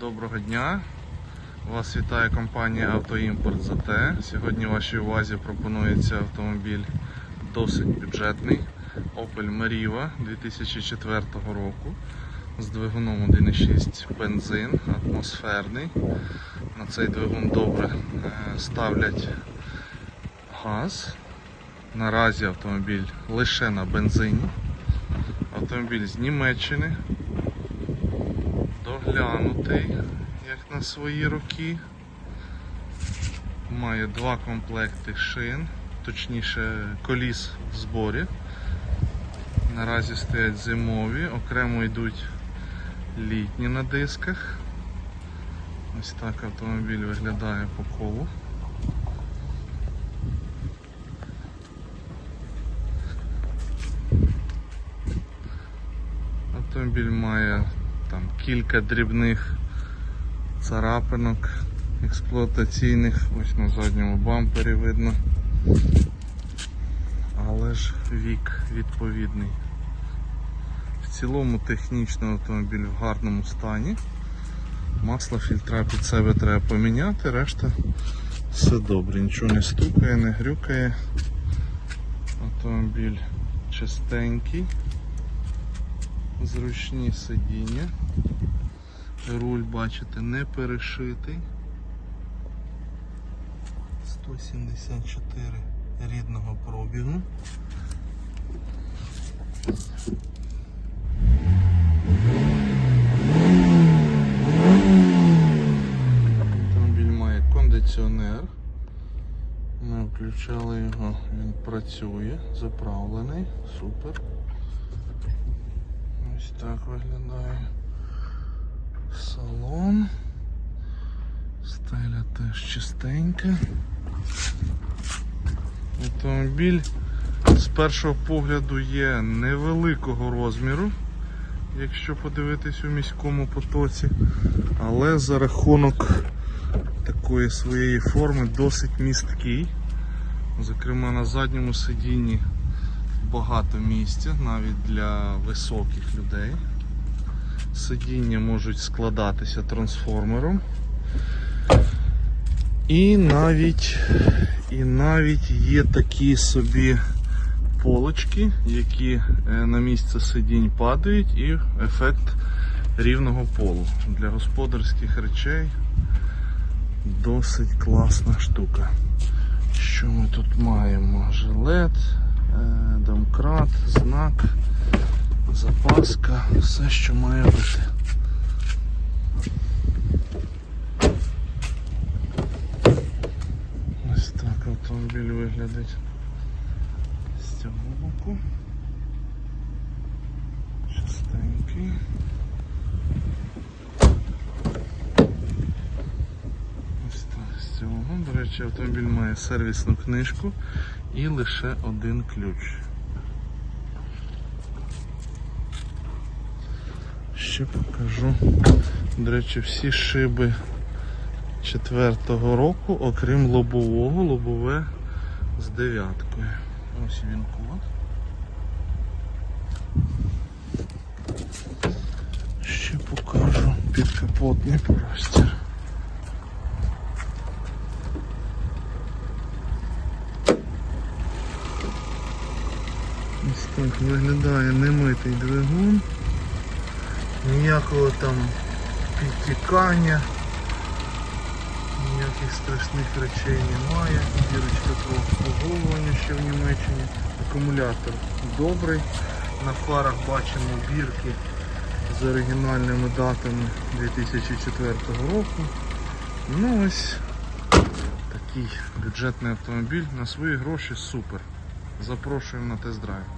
Доброго дня! Вас вітає компанія Автоімпорт ЗТ. Сьогодні вашій увазі пропонується автомобіль досить бюджетний Opel Meriva 2004 року з двигуном 1.6 бензин, атмосферний. На цей двигун добре е, ставлять газ. Наразі автомобіль лише на бензині. Автомобіль з Німеччини, доглянутий, як на свої роки. Має два комплекти шин, точніше коліс в зборі. Наразі стоять зимові, окремо йдуть літні на дисках. Ось так автомобіль виглядає по колу. Автомобіль має там кілька дрібних царапинок експлуатаційних, ось на задньому бампері видно. Але ж вік відповідний. В цілому технічно автомобіль в гарному стані. Масло фільтра під себе треба поміняти, решта все добре, нічого не стукає, не грюкає. Автомобіль чистенький зручні сидіння. Руль, бачите, не перешитий. 174 рідного пробігу. Автомобіль має кондиціонер. Ми включали його, він працює, заправлений, супер. Так виглядає салон. Стеля теж чистенька. Автомобіль з першого погляду є невеликого розміру, якщо подивитись у міському потоці, але за рахунок такої своєї форми досить місткий. Зокрема на задньому сидінні багато місця навіть для високих людей. Сидіння можуть складатися трансформером. І навіть, і навіть є такі собі полочки, які е, на місце сидінь падають, і ефект рівного полу. Для господарських речей досить класна штука. Що ми тут маємо? Жилет, домкрат, знак, запаска, все, що має бути. Ось так автомобіль виглядить з цього боку. Чистенький. Ось так з цього. До речі, автомобіль має сервісну книжку і лише один ключ. Ще покажу. До речі, всі шиби четвертого року, окрім лобового, лобове з дев'яткою. Ось він код. Ще покажу підкапотний простір. Ось так виглядає немитий двигун. Ніякого там підтікання, ніяких страшних речей немає. Дірочка по обслуговуванню ще в Німеччині. Акумулятор добрий. На фарах бачимо бірки з оригінальними датами 2004 року. Ну ось такий бюджетний автомобіль на свої гроші супер. Запрошуємо на тест-драйв.